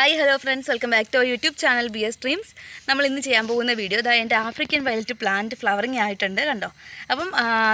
Hi hello friends. Welcome back to our YouTube channel B S dreams. നമ്മൾ ഇന്ന് ചെയ്യാൻ പോകുന്ന വീഡിയോ ഇതാ എന്റെ ആഫ്രിക്കൻ വയലറ്റ് പ്ലാന്റ് ഫ്ലവറിങ് ആയിട്ടുണ്ട് കണ്ടോ? അപ്പം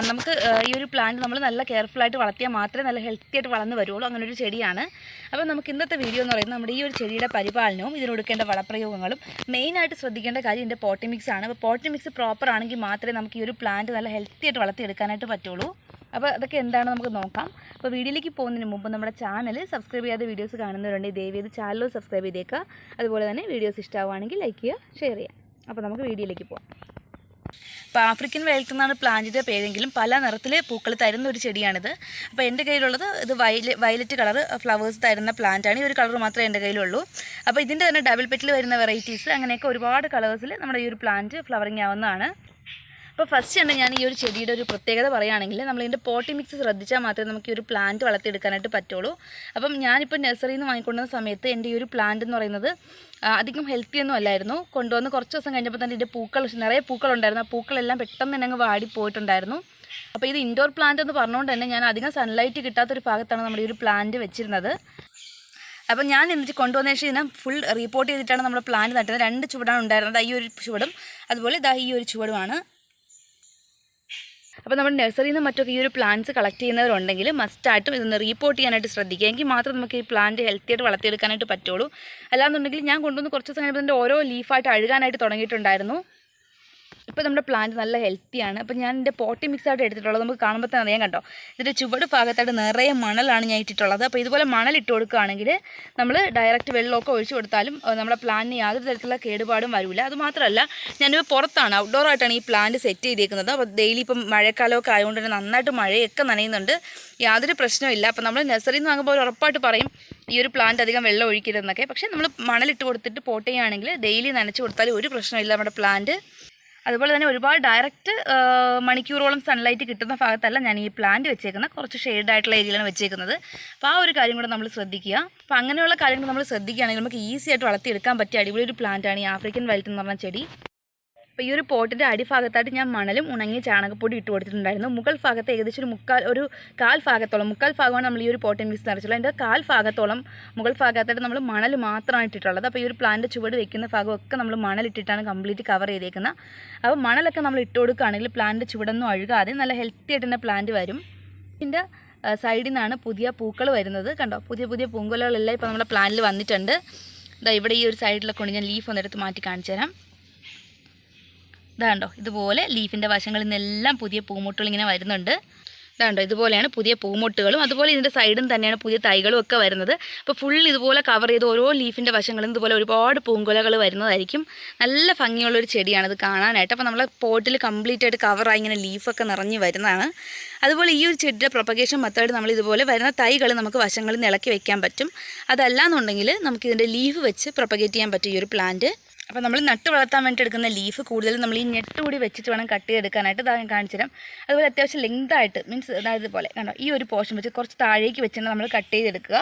നമുക്ക് ഈ ഒരു പ്ലാന്റ് നമ്മൾ നല്ല കെയർഫുള്ളായിട്ട് വളർത്തിയാൽ മാത്രമേ നല്ല ഹെൽത്തി ആയിട്ട് വളർന്ന് വരുള്ളൂ. അങ്ങനെ ഒരു ചെടിയാണ്. അപ്പം നമുക്ക് ഇന്നത്തെ വീഡിയോ എന്ന് പറയുന്നത് നമ്മുടെ ഈ ഒരു ചെടിയുടെ പരിപാലനവും ഇതിനൊടുക്കേണ്ട വളപ്രയോഗങ്ങളും മെയിനായിട്ട് ശ്രദ്ധിക്കേണ്ട കാര്യം ഇതിന്റെ പോട്ടിമിക്സ് ആണ്. അപ്പോൾ പോട്ടിമിക്സ് പ്രോപ്പർ ആണെങ്കിൽ മാത്രമേ നമുക്ക് ഈ ഒരു പ്ലാന്റ് നല്ല ഹെൽത്തി ആയിട്ട് വളർത്തിയെടുക്കാനായിട്ട് പറ്റുള്ളൂ. അപ്പോൾ അതൊക്കെ എന്താണ് നമുക്ക് നോക്കാം. അപ്പോൾ വീഡിയോയിലേക്ക് പോകുന്നതിന് മുമ്പ് നമ്മുടെ ചാനൽ സബ്സ്ക്രൈബ് ചെയ്യാതെ വീഡിയോസ് കാണുന്നവരുണ്ട് ദയവ് ചെയ്ത് ചാനലും സബ്സ്ക്രൈബ് ചെയ്തേക്കുക. അതുപോലെ തന്നെ വീഡിയോസ് ഇഷ്ടമാവുകയാണെങ്കിൽ ലൈക്ക് ചെയ്യുക ഷെയർ ചെയ്യുക. അപ്പോൾ നമുക്ക് വീഡിയോയിലേക്ക് പോകാം അപ്പോൾ ആഫ്രിക്കൻ വയലറ്റ് എന്നാണ് പ്ലാന്റിന്റെ പേരെങ്കിലും പല നിറത്തിൽ പൂക്കൾ തരുന്ന ഒരു ചെടിയാണിത്. അപ്പോൾ എന്റെ കയ്യിലുള്ളത് ഇത് വയല വയലറ്റ് കളർ ഫ്ലവേഴ്സ് തരുന്ന പ്ലാന്റാണ് ഈ ഒരു കളർ മാത്രമേ എന്റെ കയ്യിലുള്ളൂ. അപ്പോൾ ഇതിന്റെ തന്നെ ഡബിൾ പെറ്റിൽ വരുന്ന വെറൈറ്റീസ് അങ്ങനെയൊക്കെ ഒരുപാട് കളേഴ്സിൽ നമ്മുടെ ഈ ഒരു പ്ലാന്റ് ഫ്ലവറിങ് ആവുന്നതാണ്. അപ്പോൾ ഫസ്റ്റ് തന്നെ ഞാൻ ഈ ഒരു ചെടിയുടെ ഒരു പ്രത്യേകത പറയുകയാണെങ്കിൽ നമ്മൾ ഇതിന്റെ പോട്ടി മിക്സ് ശ്രദ്ധിച്ചാൽ മാത്രമേ നമുക്ക് ഈ ഒരു പ്ലാന്റ് വളർത്തിയെടുക്കാനായിട്ട് പറ്റുള്ളൂ. അപ്പം ഞാനിപ്പോൾ നഴ്സറിയിൽ നിന്ന് വാങ്ങിക്കൊണ്ടുവന്ന സമയത്ത് എന്റെ ഈ ഒരു പ്ലാന്റ് എന്ന് പറയുന്നത് അധികം ഹെൽത്തി ഒന്നും അല്ലായിരുന്നു. കൊണ്ടുവന്ന് കുറച്ച് ദിവസം കഴിഞ്ഞപ്പോൾ തന്നെ ഇതിന്റെ പൂക്കൾ നിറയെ പൂക്കളുണ്ടായിരുന്നു ആ പൂക്കളെല്ലാം പെട്ടെന്ന് തന്നെ അങ്ങ് വാടി പോയിട്ടുണ്ടായിരുന്നു. അപ്പോൾ ഇത് ഇൻഡോർ പ്ലാന്റ് എന്ന് പറഞ്ഞുകൊണ്ട് തന്നെ ഞാൻ അധികം സൺലൈറ്റ് കിട്ടാത്തൊരു ഭാഗത്താണ് നമ്മുടെ ഈ ഒരു പ്ലാന്റ് വെച്ചിരുന്നത്. അപ്പം ഞാൻ എന്നിട്ട് കൊണ്ടുവന്ന ശേഷം ഇതിനെ ഫുൾ റിപ്പോർട്ട് ചെയ്തിട്ടാണ് നമ്മുടെ പ്ലാന്റ് നട്ടത് രണ്ട് ചുവടാണ് ഉണ്ടായിരുന്നത്. ഈ ഒരു ചുവടും അതുപോലെ ഇതാ ഈ ഒരു ചുവടുമാണ്. അപ്പോൾ നമ്മുടെ നഴ്സറിയിൽ നിന്ന് മറ്റൊക്കെ ഈ ഒരു പ്ലാന്റ്സ് കളക്ട് ചെയ്യുന്നവരുണ്ടെങ്കിൽ മസ്റ്റായിട്ടും ഇതൊന്ന് റീപ്പോർട്ട് ചെയ്യാനായിട്ട് ശ്രദ്ധിക്കുക. എങ്കിൽ മാത്രം നമുക്ക് ഈ പ്ലാന്റ് ഹെൽത്തി ആയിട്ട് വളർത്തിയെടുക്കാനായിട്ട് പറ്റുള്ളൂ. അല്ലാന്നുണ്ടെങ്കിൽ ഞാൻ കൊണ്ടുവന്ന് കുറച്ച് ദിവസം കഴിയുമ്പോൾ ഓരോ ലീഫായിട്ട് അഴുകാനായിട്ട് തുടങ്ങിയിട്ടുണ്ടായിരുന്നു. ഇപ്പോൾ നമ്മുടെ പ്ലാന്റ് നല്ല ഹെൽത്തിയാണ് അപ്പോൾ ഞാൻ എന്റെ പോട്ടി മിക്സ് ആയിട്ട് എടുത്തിട്ടുള്ളത് നമുക്ക് കാണുമ്പോൾ തന്നെ അറിയാൻ കണ്ടോ? ഇതിന്റെ ചുവട് ഭാഗത്തായിട്ട് നിറയെ മണലാണ് ഞാൻ ഇട്ടിട്ടുള്ളത്. അപ്പോൾ ഇതുപോലെ മണൽ ഇട്ട് കൊടുക്കുകയാണെങ്കിൽ നമ്മൾ ഡയറക്റ്റ് വെള്ളമൊക്കെ ഒഴിച്ചു കൊടുത്താലും നമ്മുടെ പ്ലാന്റിന് യാതൊരു തരത്തിലുള്ള കേടുപാടും വരില്ല അതുമാത്രമല്ല ഞാനിപ്പോൾ പുറത്താണ് ഔട്ട്ഡോർ ആയിട്ടാണ് ഈ പ്ലാന്റ് സെറ്റ് ചെയ്തേക്കുന്നത്. അപ്പോൾ ഡെയിലി ഇപ്പം മഴക്കാലമൊക്കെ ആയതുകൊണ്ട് തന്നെ നന്നായിട്ട് മഴയൊക്കെ നനയുന്നുണ്ട്. യാതൊരു പ്രശ്നമില്ല അപ്പോൾ നമ്മൾ നഴ്സറിയിൽ നിന്ന് വാങ്ങുമ്പോൾ ഉറപ്പായിട്ട് പറയും ഈ ഒരു പ്ലാന്റ് അധികം വെള്ളം ഒഴിക്കരുതെന്നൊക്കെ. പക്ഷേ നമ്മൾ മണലിട്ട് കൊടുത്തിട്ട് പോട്ട് ചെയ്യുകയാണെങ്കിൽ ഡെയിലി നനച്ച് കൊടുത്താൽ ഒരു പ്രശ്നമില്ല നമ്മുടെ പ്ലാന്റ് അതുപോലെ തന്നെ ഒരുപാട് ഡയറക്റ്റ് മണിക്കൂറോളം സൺലൈറ്റ് കിട്ടുന്ന ഭാഗത്തല്ല ഞാൻ ഈ പ്ലാന്റ് വെച്ചേക്കുന്നത്. കുറച്ച് ഷെയ്ഡ് ആയിട്ടുള്ള ഏരിയയിലാണ് വെച്ചേക്കുന്നത്. അപ്പോൾ ആ ഒരു കാര്യം കൂടെ നമ്മൾ ശ്രദ്ധിക്കുക. അപ്പോൾ അങ്ങനെയുള്ള കാര്യങ്ങൾ നമ്മൾ ശ്രദ്ധിക്കുകയാണെങ്കിൽ നമുക്ക് ഈസി ആയിട്ട് വളർത്തിയെടുക്കാൻ പറ്റിയ അടിപൊളി ഒരു പ്ലാന്റാണ് ഈ ആഫ്രിക്കൻ വൈൽറ്റ് എന്ന് പറഞ്ഞ ചെടി. അപ്പോൾ ഈ ഒരു പോട്ടിന്റെ അടിഭാഗത്തായിട്ട് ഞാൻ മണലും ഉണങ്ങിയ ചാണകപ്പൊടി ഇട്ട് കൊടുത്തിട്ടുണ്ടായിരുന്നു. മുകൾ ഭാഗത്ത് ഏകദേശം ഒരു മുക്കാൽ ഒരു കാൽ ഭാഗത്തോളം മുക്കാൽ ഭാഗമാണ് നമ്മൾ ഈ ഒരു പോട്ടിൻ മിക്സ് നിറച്ചുള്ളത് അതിന്റെ കാൽ ഭാഗത്തോളം മുകൾ ഭാഗത്തായിട്ട് നമ്മൾ മണൽ മാത്രമാണ് ഇട്ടിട്ടുള്ളത്. അപ്പോൾ ഈ ഒരു പ്ലാന്റ് ചുവട് വെക്കുന്ന ഭാഗമൊക്കെ നമ്മൾ മണലിട്ടിട്ടാണ് കംപ്ലീറ്റ് കവർ ചെയ്തേക്കുന്നത് അപ്പോൾ മണലൊക്കെ നമ്മൾ ഇട്ട് കൊടുക്കുകയാണെങ്കിൽ പ്ലാന്റ് ചുവടൊന്നും അഴുകാതെ നല്ല ഹെൽത്തി ആയിട്ട് തന്നെ പ്ലാന്റ് വരും. ഇതിന്റെ സൈഡിൽ നിന്നാണ് പുതിയ പൂക്കൾ വരുന്നത്. കണ്ടോ? പുതിയ പുതിയ പൂങ്കുലകളെല്ലാം ഇപ്പോൾ നമ്മുടെ പ്ലാനിൽ വന്നിട്ടുണ്ട്. ഇതാ ഇവിടെ ഈ ഒരു സൈഡിലൊക്കെ കൊണ്ട് ഞാൻ ലീഫ് ഒന്നെടുത്ത് മാറ്റി കാണിച്ചു തരാം. ഇതാണ്ടോ ഇതുപോലെ ലീഫിന്റെ വശങ്ങളിൽ നിന്നെല്ലാം പുതിയ പൂമുട്ടുകൾ ഇങ്ങനെ വരുന്നുണ്ട്. ഇതാണ്ടോ ഇതുപോലെയാണ് പുതിയ പൂമുട്ടുകളും. അതുപോലെ ഇതിന്റെ സൈഡും തന്നെയാണ് പുതിയ തൈകളും ഒക്കെ വരുന്നത്. അപ്പോൾ ഫുൾ ഇതുപോലെ കവർ ചെയ്ത് ഓരോ ലീഫിന്റെ വശങ്ങളും ഇതുപോലെ ഒരുപാട് പൂങ്കുലകൾ വരുന്നതായിരിക്കും. നല്ല ഭംഗിയുള്ളൊരു ചെടിയാണ് ഇത് കാണാനായിട്ട്. അപ്പോൾ നമ്മളെ പോട്ടിൽ കംപ്ലീറ്റ് ആയിട്ട് കവറായി ഇങ്ങനെ ലീഫൊക്കെ നിറഞ്ഞ് വരുന്നതാണ്. അതുപോലെ ഈ ഒരു ചെടിയുടെ പ്രൊപ്പഗേഷൻ മെത്തേഡ് നമ്മൾ ഇതുപോലെ വരുന്ന തൈകൾ നമുക്ക് വശങ്ങളിൽ നിന്ന് ഇളക്കി വെക്കാൻ പറ്റും. അതല്ല എന്നുണ്ടെങ്കിൽ നമുക്കിതിന്റെ ലീഫ് വെച്ച് പ്രൊപ്പഗേറ്റ് ചെയ്യാൻ പറ്റും ഈ ഒരു പ്ലാന്റ് അപ്പോൾ നമ്മൾ നട്ട് വളർത്താൻ വേണ്ടി എടുക്കുന്ന ലീഫ് കൂടുതലും നമ്മൾ ഈ ഞെട്ട് കൂടി വെച്ചിട്ട് വേണം കട്ട് ചെയ്തെടുക്കാനായിട്ട് ഞാൻ കാണിച്ചു തരാം. അതുപോലെ അത്യാവശ്യം ലെങ്ത് ആയിട്ട് മീൻസ് അതായത് പോലെ കണ്ടോ ഈ ഒരു പോർഷൻ വെച്ച് കുറച്ച് താഴേക്ക് വെച്ചാണ് നമ്മൾ കട്ട് ചെയ്തെടുക്കുക.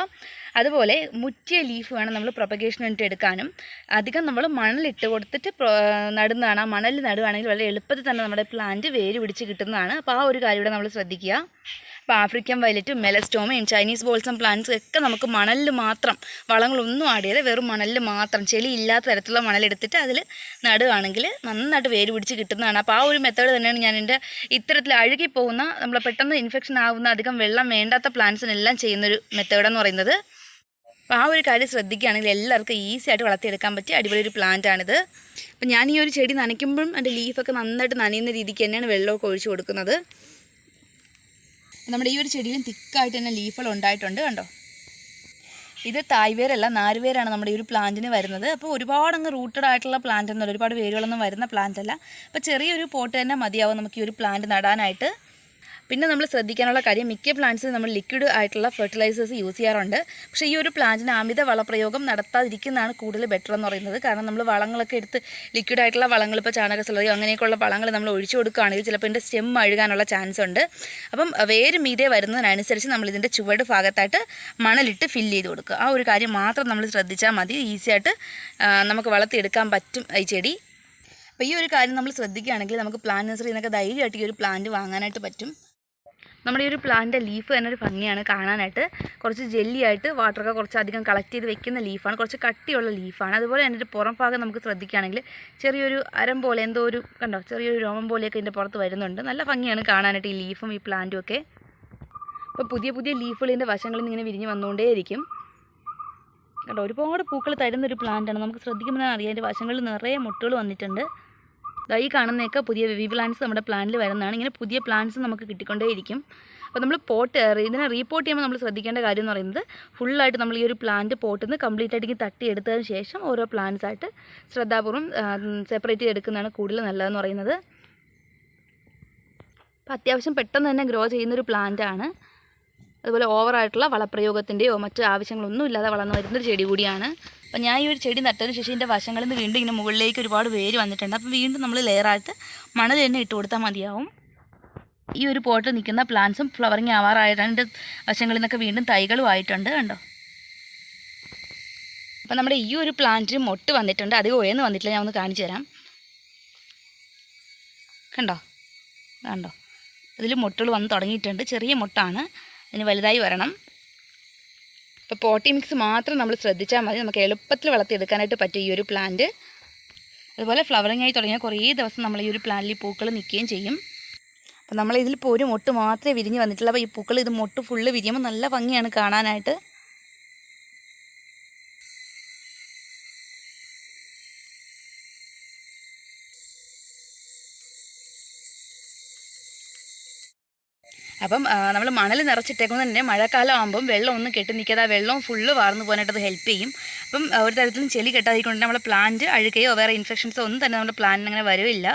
അതുപോലെ മുറ്റിയ ലീഫ് വേണം നമ്മൾ പ്രൊപ്പഗേഷൻ വേണ്ടി എടുക്കാനും. അധികം നമ്മൾ മണലിട്ട് കൊടുത്തിട്ട് നടുന്നതാണ്. ആ മണലിൽ നടുവാണെങ്കിൽ വളരെ എളുപ്പത്തിൽ തന്നെ നമ്മുടെ പ്ലാന്റ് വേര് പിടിച്ച് കിട്ടുന്നതാണ്. അപ്പോൾ ആ ഒരു കാര്യം ഇവിടെ നമ്മൾ ശ്രദ്ധിക്കുക. അപ്പോൾ ആഫ്രിക്കൻ വയലറ്റും മെലസ്റ്റോമയും ചൈനീസ് ബോൾസും പ്ലാന്റ്സും ഒക്കെ നമുക്ക് മണലിൽ മാത്രം വളങ്ങളൊന്നും ആഡ് ചെയ്ത് വെറും മണലിൽ മാത്രം ചെളി ഇല്ലാത്ത തരത്തിലുള്ള മണലെടുത്തിട്ട് അതിൽ നടുകയാണെങ്കിൽ നന്നായിട്ട് വേര് പിടിച്ച് കിട്ടുന്നതാണ്. അപ്പോൾ ആ ഒരു മെത്തേഡ് തന്നെയാണ് ഞാൻ എന്റെ ഇത്തരത്തിൽ അഴുകി പോകുന്ന നമ്മൾ പെട്ടെന്ന് ഇൻഫെക്ഷൻ ആവുന്ന അധികം വെള്ളം വേണ്ടാത്ത പ്ലാന്റ്സിനെല്ലാം ചെയ്യുന്നൊരു മെത്തേഡെന്ന് പറയുന്നത്. അപ്പോൾ ആ ഒരു കാര്യം ശ്രദ്ധിക്കുകയാണെങ്കിൽ എല്ലാവർക്കും ഈസി ആയിട്ട് വളർത്തിയെടുക്കാൻ പറ്റിയ അടിപൊളി ഒരു പ്ലാന്റ് ആണിത്. അപ്പോൾ ഞാൻ ഈ ഒരു ചെടി നനയ്ക്കുമ്പോഴും അതിന്റെ ലീഫൊക്കെ നന്നായിട്ട് നനയുന്ന രീതിക്ക് തന്നെയാണ് വെള്ളമൊക്കെ ഒഴിച്ചു കൊടുക്കുന്നത്. നമ്മുടെ ഈ ഒരു ചെടിയിലും തിക്കായിട്ട് തന്നെ ലീഫുകൾ ഉണ്ടായിട്ടുണ്ട് കണ്ടോ? ഇത് തായ്വേരല്ല നാരുവേരാണ് നമ്മുടെ ഈ ഒരു പ്ലാന്റിന് വരുന്നത്. അപ്പോൾ ഒരുപാട് അങ്ങ് റൂട്ടഡ് ആയിട്ടുള്ള പ്ലാന്റ് ഒന്നുമില്ല ഒരുപാട് വേരുകളൊന്നും വരുന്ന പ്ലാന്റ് അല്ല. അപ്പോൾ ചെറിയൊരു പോട്ട് തന്നെ മതിയാവും നമുക്ക് ഈ ഒരു പ്ലാന്റ് നടാനായിട്ട്. പിന്നെ നമ്മൾ ശ്രദ്ധിക്കാനുള്ള കാര്യം മിക്ക പ്ലാന്റ്സിന് നമ്മൾ ലിക്വിഡ് ആയിട്ടുള്ള ഫെർട്ടിലൈസേഴ്സ് യൂസ് ചെയ്യാറുണ്ട്. പക്ഷേ ഈ ഒരു പ്ലാന്റിന് അമിത വളപ്രയോഗം നടത്താതിരിക്കുന്നതാണ് കൂടുതൽ ബെറ്റർ എന്ന് പറയുന്നത്. കാരണം നമ്മൾ വളങ്ങളൊക്കെ എടുത്ത് ലിക്വിഡ് ആയിട്ടുള്ള വളങ്ങൾ ഇപ്പോൾ ചാണക സ്ലറിയോ അങ്ങനെയൊക്കെയുള്ള വളങ്ങൾ നമ്മൾ ഒഴിച്ചു കൊടുക്കുകയാണെങ്കിൽ ചിലപ്പോൾ ഇതിന്റെ സ്റ്റെം അഴുകാനുള്ള ചാൻസ് ഉണ്ട്. അപ്പം വേര് മീതെ വരുന്നതിനനുസരിച്ച് നമ്മൾ ഇതിന്റെ ചുവട് ഭാഗത്തായിട്ട് മണലിട്ട് ഫില്ല് ചെയ്ത് കൊടുക്കുക. ആ ഒരു കാര്യം മാത്രം നമ്മൾ ശ്രദ്ധിച്ചാൽ മതി. ഈസി ആയിട്ട് നമുക്ക് വളർത്തിയെടുക്കാൻ പറ്റും ഈ ചെടി. അപ്പോൾ ഈ ഒരു കാര്യം നമ്മൾ ശ്രദ്ധിക്കുകയാണെങ്കിൽ നമുക്ക് പ്ലാന്റ് നഴ്സറിയിൽ നിന്നൊക്കെ ധൈര്യമായിട്ട് ഈ ഒരു പ്ലാന്റ് വാങ്ങാനായിട്ട് പറ്റും. നമ്മുടെ ഈ ഒരു പ്ലാന്റിന്റെ ലീഫ് തന്നെ ഒരു ഭംഗിയാണ് കാണാനായിട്ട്. കുറച്ച് ജെല്ലിയായിട്ട് വാട്ടറൊക്കെ കുറച്ച് അധികം കളക്ട് ചെയ്ത് വെക്കുന്ന ലീഫാണ് കുറച്ച് കട്ടിയുള്ള ലീഫാണ് അതുപോലെ തന്നെ ഒരു പുറം ഭാഗം നമുക്ക് ശ്രദ്ധിക്കുകയാണെങ്കിൽ ചെറിയൊരു അരം പോലെ എന്തോ ഒരു കണ്ടോ? ചെറിയൊരു രോമം പോലെയൊക്കെ ഇതിന്റെ പുറത്ത് വരുന്നുണ്ട്. നല്ല ഭംഗിയാണ് കാണാനായിട്ട് ഈ ലീഫും ഈ പ്ലാന്റും ഒക്കെ. അപ്പോൾ പുതിയ പുതിയ ലീഫുകൾ ഇതിന്റെ വശങ്ങളിൽ നിന്ന് ഇങ്ങനെ വിരിഞ്ഞ് വന്നുകൊണ്ടേയിരിക്കും. കണ്ടോ? ഒരുപാട് പൂക്കൾ തരുന്നൊരു പ്ലാന്റാണ് നമുക്ക് ശ്രദ്ധിക്കുമ്പോൾ അറിയാം. അതിന്റെ വശങ്ങളിൽ നിറയെ മുട്ടുകൾ വന്നിട്ടുണ്ട്. ഈ കാണുന്നതൊക്കെ പുതിയ വെവി പ്ലാന്റ്സ് നമ്മുടെ പ്ലാനിൽ വരുന്നതാണ്. ഇങ്ങനെ പുതിയ പ്ലാന്റ്സ് നമുക്ക് കിട്ടിക്കൊണ്ടേയിരിക്കും അപ്പോൾ നമ്മൾ പോട്ട് ഇതിനെ റീപോർട്ട് ചെയ്യുമ്പോൾ നമ്മൾ ശ്രദ്ധിക്കേണ്ട കാര്യം എന്ന് പറയുന്നത് ഫുള്ളായിട്ട് നമ്മൾ ഈ ഒരു പ്ലാന്റ് പോട്ടിൽ നിന്ന് കംപ്ലീറ്റ് ആയിട്ട് തട്ടിയെടുത്തതിന് ശേഷം ഓരോ പ്ലാന്റ്സ് ആയിട്ട് ശ്രദ്ധാപൂർവം സെപ്പറേറ്റ് ചെയ്തെടുക്കുന്നതാണ് കൂടുതൽ നല്ലതെന്ന് പറയുന്നത്. അപ്പോൾ അത്യാവശ്യം പെട്ടെന്ന് തന്നെ ഗ്രോ ചെയ്യുന്നൊരു പ്ലാന്റാണ് അതുപോലെ ഓവറായിട്ടുള്ള വളപ്രയോഗത്തിന്റെയോ മറ്റ് ആവശ്യങ്ങളൊന്നും ഇല്ലാതെ വളർന്നു വരുന്നൊരു ചെടി കൂടിയാണ്. അപ്പോൾ ഞാൻ ഈ ഒരു ചെടി നട്ടതിന് ശേഷം ഇതിന്റെ വശങ്ങളിൽ നിന്ന് വീണ്ടും ഇങ്ങനെ മുകളിലേക്ക് ഒരുപാട് വേര് വന്നിട്ടുണ്ട്. അപ്പോൾ വീണ്ടും നമ്മൾ ലെയറായിട്ട് മണൽ തന്നെ ഇട്ട് കൊടുത്താൽ മതിയാവും. ഈ ഒരു പോട്ട് നിൽക്കുന്ന പ്ലാന്റ്സും ഫ്ലവറിങ് ആവാറായിട്ടാണ് എന്റെ വശങ്ങളിൽ നിന്നൊക്കെ വീണ്ടും തൈകളും ആയിട്ടുണ്ട് കണ്ടോ? അപ്പോൾ നമ്മുടെ ഈ ഒരു പ്ലാന്റിന് മൊട്ട് വന്നിട്ടുണ്ട്. അധികം ഉയർന്ന് വന്നിട്ടില്ല. ഞാൻ ഒന്ന് കാണിച്ചു തരാം. കണ്ടോ? കണ്ടോ? ഇതിൽ മൊട്ടുകൾ വന്ന് തുടങ്ങിയിട്ടുണ്ട്. ചെറിയ മുട്ടാണ്. അതിന് വലുതായി വരണം. അപ്പോൾ പോട്ടി മിക്സ് മാത്രം നമ്മൾ ശ്രദ്ധിച്ചാൽ മതി. നമുക്ക് എളുപ്പത്തിൽ വളർത്തിയെടുക്കാനായിട്ട് പറ്റും ഈ ഒരു പ്ലാന്റ് അതുപോലെ ഫ്ലവറിങ് ആയി തുടങ്ങിയാൽ കുറേ ദിവസം നമ്മൾ ഈ ഒരു പ്ലാന്റിൽ പൂക്കൾ നിൽക്കുകയും ചെയ്യും. അപ്പോൾ നമ്മൾ ഇതിലിപ്പോൾ ഒരു മൊട്ട് മാത്രമേ വിരിഞ്ഞ് വന്നിട്ടുള്ളൂ. അപ്പോൾ ഈ പൂക്കൾ ഇത് മൊട്ട് ഫുള്ള് വിരിയുമ്പോൾ നല്ല ഭംഗിയാണ് കാണാനായിട്ട്. അപ്പം നമ്മൾ മണൽ നിറച്ചിട്ടേക്കുന്നത് തന്നെ മഴക്കാലം ആകുമ്പം വെള്ളം ഒന്നും കെട്ടി നിൽക്കാതെ ആ വെള്ളം ഫുള്ള് വാർന്നു പോകാനായിട്ട് അത് ഹെൽപ്പ് ചെയ്യും. അപ്പം ഒരു തരത്തിലും ചെളി കെട്ടാതിരിക്കൊണ്ട് നമ്മളെ പ്ലാന്റ് അഴുകയോ വേറെ ഇൻഫെക്ഷൻസോ ഒന്നും തന്നെ നമ്മുടെ പ്ലാന്റിന് അങ്ങനെ വരില്ല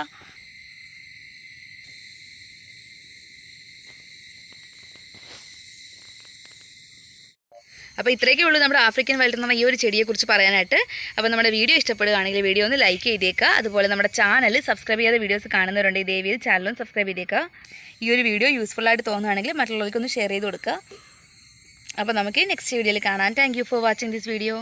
അപ്പോൾ ഇത്രയൊക്കെ ഉള്ളൂ നമ്മുടെ ആഫ്രിക്കൻ വൈൽഡ് എന്ന് എന്ന ഈ ഒരു ചെടിയെക്കുറിച്ച് പറയാനായിട്ട്. അപ്പോൾ നമ്മുടെ വീഡിയോ ഇഷ്ടപ്പെടുകയാണെങ്കിൽ വീഡിയോ ഒന്ന് ലൈക്ക് ചെയ്തേക്കുക. അതുപോലെ നമ്മുടെ ചാനൽ സബ്സ്ക്രൈബ് ചെയ്ത വീഡിയോസ് കാണുന്നവരുണ്ട് വീഡിയോ ചാനലും സബ്സ്ക്രൈബ് ചെയ്തേക്കുക. ഈ ഒരു വീഡിയോ യൂസ്ഫുൾ ആയിട്ട് തോന്നുകയാണെങ്കിൽ മറ്റുള്ളവർക്കൊന്ന് ഷെയർ ചെയ്ത് കൊടുക്കുക. അപ്പോൾ നമുക്ക് നെക്സ്റ്റ് വീഡിയോയിൽ കാണാം. Thank for watching this video